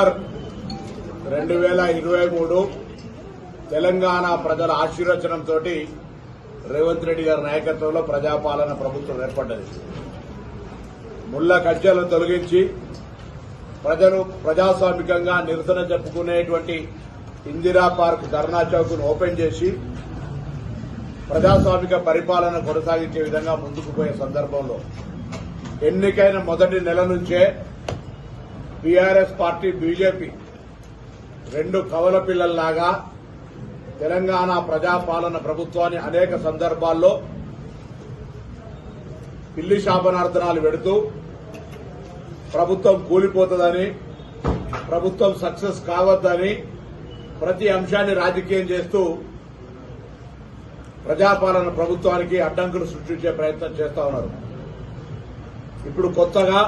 October రెండు వేల ఇరవై మూడు తెలంగాణ ప్రజల ఆశీర్వచనంతో రేవంత్ రెడ్డి గారి నాయకత్వంలో ప్రజాపాలన ప్రభుత్వం ఏర్పడ్డది. ముళ్ళ కంచెలను తొలగించి ప్రజలు ప్రజాస్వామికంగా నిరసన చెప్పుకునేటువంటి ఇందిరా పార్క్ ధర్నా చౌక్ను ఓపెన్ చేసి ప్రజాస్వామిక పరిపాలన కొనసాగించే విధంగా ముందుకు పోయే సందర్భంలో ఎన్నికైన మొదటి నెల నుంచే బీఆర్ఎస్ పార్టీ బీజేపీ రెండు కవల పిల్లల్లాగా తెలంగాణ ప్రజాపాలన ప్రభుత్వాన్ని అనేక సందర్భాల్లో పిల్లి శాపనార్థనాలు పెడుతూ ప్రభుత్వం కూలిపోతుందని ప్రభుత్వం సక్సెస్ కావద్దని ప్రతి అంశాన్ని రాజకీయం చేస్తూ ప్రజాపాలన ప్రభుత్వానికి అడ్డంకులు సృష్టించే ప్రయత్నం చేస్తా ఉన్నారు. ఇప్పుడు కొత్తగా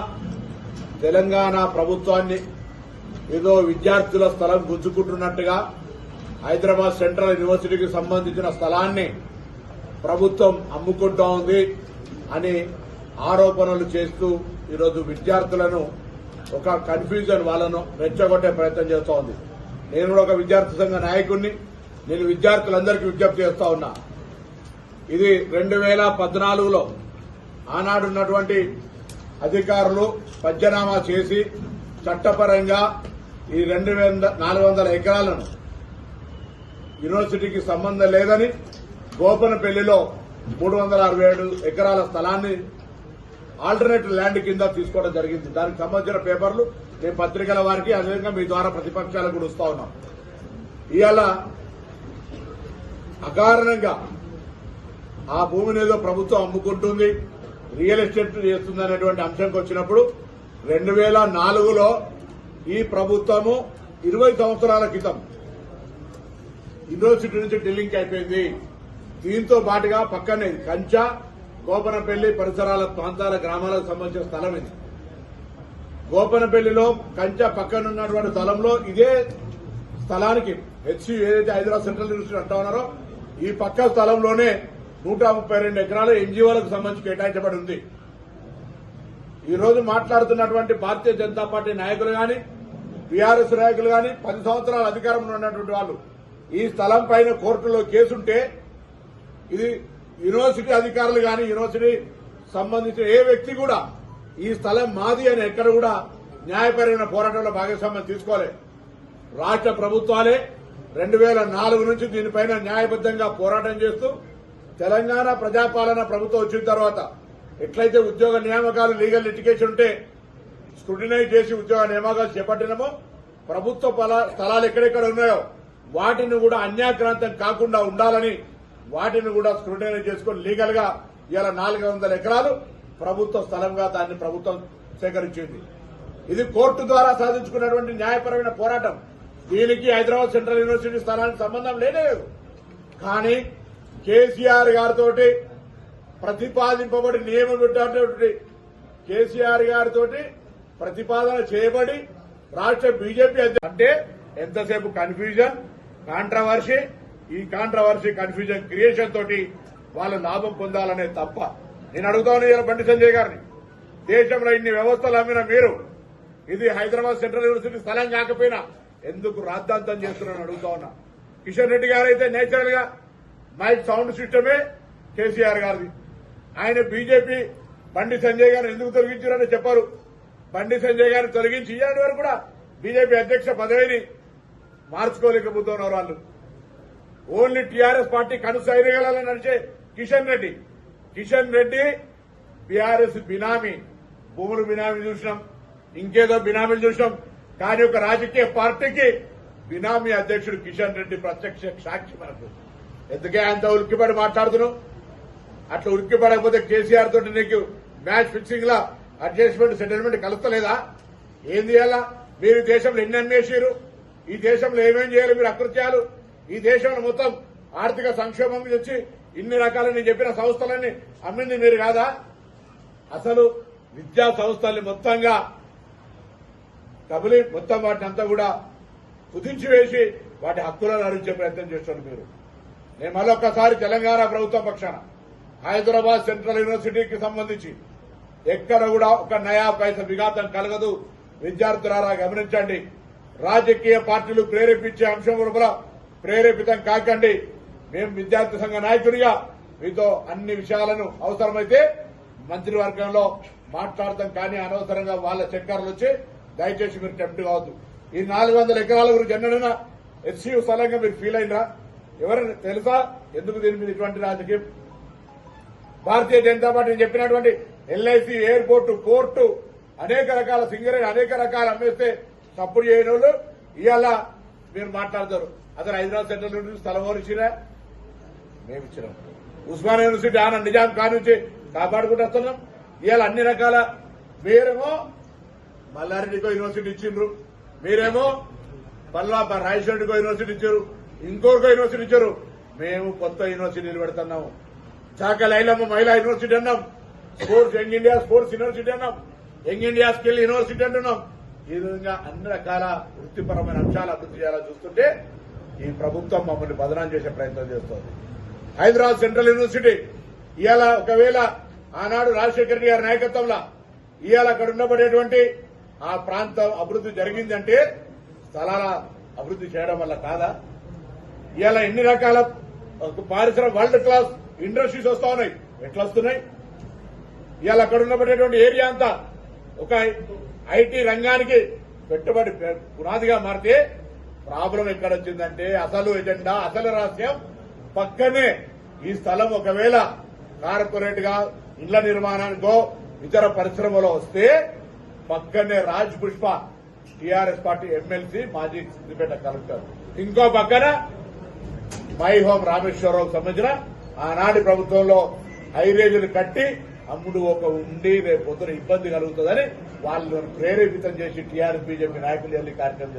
తెలంగాణ ప్రభుత్వాన్ని ఏదో విద్యార్థుల స్థలం గుంజుకుంటున్నట్టుగా హైదరాబాద్ సెంట్రల్ యూనివర్సిటీకి సంబంధించిన స్థలాన్ని ప్రభుత్వం అమ్ముకుంటా ఉంది అని ఆరోపణలు చేస్తూ ఈరోజు విద్యార్థులను ఒక కన్ఫ్యూజన్ వాళ్ళను రెచ్చగొట్టే ప్రయత్నం చేస్తూ ఉంది. నేను కూడా ఒక విద్యార్థి సంఘ నాయకుడిని నేను విద్యార్థులందరికీ విజ్ఞప్తి చేస్తా ఉన్నా. ఇది రెండు వేల పద్నాలుగులో ఆనాడున్నటువంటి అధికారులు పంచనామా చేసి చట్టపరంగా ఈ రెండు వేల నాలుగు వందల ఎకరాలను యూనివర్సిటీకి సంబంధం లేదని గోపనపల్లిలో మూడు వందల అరవై ఏడు ఎకరాల స్థలాన్ని ఆల్టర్నేట్ ల్యాండ్ కింద తీసుకోవడం జరిగింది. దానికి సంబంధించిన పేపర్లు నేను పత్రికల వారికి అదేవిధంగా మీ ద్వారా ప్రతిపక్షాలకు కూడా వస్తా ఉన్నాం. ఇవాళ అకారణంగా ఆ భూమిని ఏదో ప్రభుత్వం అమ్ముకుంటుంది. రియల్ ఎస్టేట్ చేస్తుందనేటువంటి అంశంకి వచ్చినప్పుడు రెండు వేల నాలుగులో ఈ ప్రభుత్వము ఇరవై సంవత్సరాల క్రితం యూనివర్సిటీ నుంచి ఢిల్లీకి అయిపోయింది. దీంతో పాటుగా పక్కనే కంచా గోపనపల్లి పరిసరాల ప్రాంతాల గ్రామాలకు సంబంధించిన స్థలం ఇది. గోపనపల్లిలో కంచా పక్కన ఉన్నటువంటి స్థలంలో ఇదే స్థలానికి హెచ్సి ఏదైతే హైదరాబాద్ సెంట్రల్ యూనివర్సిటీ అంటా ఉన్నారో ఈ పక్క స్థలంలోనే నూట ముప్పై రెండు ఎకరాలు ఎన్జీఓలకు సంబంధించి కేటాయించబడి ఉంది. ఈరోజు మాట్లాడుతున్నటువంటి భారతీయ జనతా పార్టీ నాయకులు గాని టీఆర్ఎస్ నాయకులు గాని పది సంవత్సరాల అధికారంలో ఉన్నటువంటి వాళ్ళు ఈ స్థలం పైన కోర్టులో కేసుంటే ఇది యూనివర్సిటీ అధికారులు గాని యూనివర్సిటీ సంబంధించిన ఏ వ్యక్తి కూడా ఈ స్థలం మాది అని ఎక్కడ కూడా న్యాయపరమైన పోరాటంలో భాగస్వామ్యం తీసుకోలేదు రాష్ట్ర ప్రభుత్వాలే రెండు వేల నాలుగు నుంచి దీనిపైన న్యాయబద్దంగా పోరాటం చేస్తూ తెలంగాణ ప్రజాపాలన ప్రభుత్వం వచ్చిన తర్వాత ఎట్లయితే ఉద్యోగ నియామకాలు లీగల్ లిటికేషన్ ఉంటే స్క్రూటినైజ్ చేసి ఉద్యోగ నియామకాలు చేపట్టినమో ప్రభుత్వ స్థలాలు ఎక్కడెక్కడ ఉన్నాయో వాటిని కూడా అన్యాక్రాంతం కాకుండా ఉండాలని వాటిని కూడా స్క్రూటినైజ్ చేసుకుని లీగల్గా ఇలా నాలుగు వందల ఎకరాలు ప్రభుత్వ స్థలంగా దాన్ని ప్రభుత్వం సేకరించింది. ఇది కోర్టు ద్వారా సాధించుకున్నటువంటి న్యాయపరమైన పోరాటం. దీనికి హైదరాబాద్ సెంట్రల్ యూనివర్సిటీ స్థలానికి సంబంధం లేదు. కానీ కేసీఆర్ గారితో ప్రతిపాదింపబడి నియమించినటువంటి కేసీఆర్ గారితో ప్రతిపాదన చేయబడి రాష్ట్ర బీజేపీ అంటే ఎంతసేపు కన్ఫ్యూజన్ కాంట్రవర్సీ ఈ కాంట్రవర్సీ కన్ఫ్యూజన్ క్రియేషన్ తోటి వాళ్ళ లాభం పొందాలనే తప్ప నేను అడుగుతాను బండి సంజయ్ గారిని. దేశంలో ఇన్ని వ్యవస్థలు అమ్మిన మీరు ఇది హైదరాబాద్ సెంట్రల్ యూనివర్సిటీ స్థలం కాకపోయినా ఎందుకు రాద్ధాంతం చేస్తున్నారని అడుగుతా ఉన్నా. కిషన్ రెడ్డి గారు అయితే నేచురల్గా మైక్ సౌండ్ సిస్టమే కేసీఆర్ గారిది. ఆయన బీజేపీ బండి సంజయ్ గారిని ఎందుకు తొలగించారని చెప్పారు. బండి సంజయ్ గారిని తొలగించి ఇయ్యాటి వరకు కూడా బీజేపీ అధ్యక్ష పదవిని మార్చుకోలేకపోతున్నారు వాళ్ళు. ఓన్లీ టీఆర్ఎస్ పార్టీ కనుసైరగలని నడిచే కిషన్ రెడ్డి. కిషన్ రెడ్డి బీఆర్ఎస్ బినామీ. భూములు బినామీ చూసినాం. ఇంకేదో బినామీలు చూసినాం. కానీ ఒక రాజకీయ పార్టీకి బినామీ అధ్యక్షుడు కిషన్ రెడ్డి ప్రత్యక్ష సాక్షి మనకు. ఎందుకే అంత ఉలిక్కిపడి మాట్లాడుతున్నావు అట్లా ఉలిక్కిపడకపోతే కేసీఆర్ తోటి నీకు మ్యాచ్ ఫిక్సింగ్ లా అడ్జస్ట్మెంట్ సెటిల్మెంట్ కలుస్తలేదా? ఏం చేయాలా? మీరు దేశంలో ఎన్ని అన్వేషారు ఈ దేశంలో ఏమేం చేయాలి మీరు అకృత్యాలు? ఈ దేశంలో మొత్తం ఆర్థిక సంక్షోభం తెచ్చి ఇన్ని రకాల నేను చెప్పిన సంస్థలన్నీ అమ్మింది మీరు కాదా? అసలు విద్యా సంస్థల్ని మొత్తంగా కబలి మొత్తం వాటిని అంతా కూడా కుదించి వేసి వాటి హక్కులను అరించే ప్రయత్నం చేస్తున్నారు మీరు. నేను మరొకసారి తెలంగాణ ప్రభుత్వం పక్షాన హైదరాబాద్ సెంట్రల్ యూనివర్సిటీకి సంబంధించి ఎక్కడ కూడా ఒక నయా పైస విఘాతం కలగదు. విద్యార్థులారా గమనించండి. రాజకీయ పార్టీలు ప్రేరేపించే అంశం లోపల ప్రేరేపితం కాకండి. మేము విద్యార్థి సంఘ నాయకుడిగా మీతో అన్ని విషయాలను అవసరమైతే మంత్రివర్గంలో మాట్లాడతాం కానీ అనవసరంగా వాళ్ళ చక్కర్లు వచ్చి దయచేసి మీరు టెంప్ట్ కావద్దు. ఈ నాలుగు వందల ఎకరాల గురించి ఎన్నడైనా ఎస్సీ స్థలంగా మీరు ఫీల్ అయినరా ఎవరైనా తెలుసా? ఎందుకు దీని మీద ఇటువంటి రాజకీయం? భారతీయ జనతా పార్టీ చెప్పినటువంటి ఎల్ఐసి ఎయిర్పోర్టు పోర్టు అనేక రకాల సింగరేణి అనేక రకాల అమ్మేస్తే తప్పుడు చేయని వాళ్ళు ఇవాళ మీరు మాట్లాడతారు. అసలు హైదరాబాద్ సెంట్రల్ యూనివర్సిటీ స్థలం ఎవరు మేము ఇచ్చినాం. ఉస్మాన్ యూనివర్సిటీ ఆన నిజాం కానుంచి కాపాడుకుంటూ వస్తున్నాం. ఇవాళ అన్ని రకాల మీరేమో మల్లారెడ్డికో యూనివర్సిటీ ఇచ్చిండ్రు. మీరేమో పల్లా రాయచోటికో యూనివర్సిటీ ఇచ్చారు. ఇంకొక యూనివర్సిటీ ఇచ్చారు. మేము కొత్త యూనివర్సిటీలు పెడుతున్నాము చాక లైలమ్మ మహిళా యూనివర్సిటీ అన్నాం. Sports young India sports university అన్నాం. యంగ్ ఇండియా స్కిల్ యూనివర్సిటీ అంటున్నాం. ఈ విధంగా అన్ని రకాల వృత్తిపరమైన అంశాలు అభివృద్ధి చేయాలని చూస్తుంటే ఈ ప్రభుత్వం మమ్మల్ని బదనాం చేసే ప్రయత్నం చేస్తోంది. హైదరాబాద్ సెంట్రల్ యూనివర్సిటీ ఇవాళ ఒకవేళ ఆనాడు రాజశేఖర రెడ్డి గారి నాయకత్వంలో ఇవాళ అక్కడ ఉండబడేటువంటి ఆ ప్రాంతం అభివృద్ధి జరిగిందంటే స్థలాల అభివృద్ధి చేయడం వల్ల కాదా? ఇలా ఎన్ని రకాల పారిశ్రామిక వరల్డ్ క్లాస్ ఇండస్ట్రీస్ వస్తా ఉన్నాయి? ఎట్లా వస్తున్నాయి? ఇవాళ అక్కడ ఉన్నటువంటి ఏరియా అంతా ఒక ఐటీ రంగానికి పెట్టుబడి పునాదిగా మారితే ప్రాబ్లం ఎక్కడ వచ్చిందంటే అసలు ఎజెండా అసలు రహస్యం పక్కనే ఈ స్థలం ఒకవేళ కార్పొరేట్గా ఇళ్ళ నిర్మాణానికో ఇతర పరిశ్రమలో వస్తే పక్కనే Raj Pushpa TRS party MLC మాజీ సిద్దిపేట కలెక్టర్. ఇంకో పక్కన మై హోమ్ రామేశ్వరరావు సంబంధించిన ఆనాటి ప్రభుత్వంలో హైరేజులు కట్టి అమ్ముడు ఒక ఉండి రేపు పొద్దున ఇబ్బంది కలుగుతుందని వాళ్ళని ప్రేరేపితం చేసి టీఆర్ఎస్ బీజేపీ నాయకులు వెళ్ళి కార్యక్రమం చేస్తారు.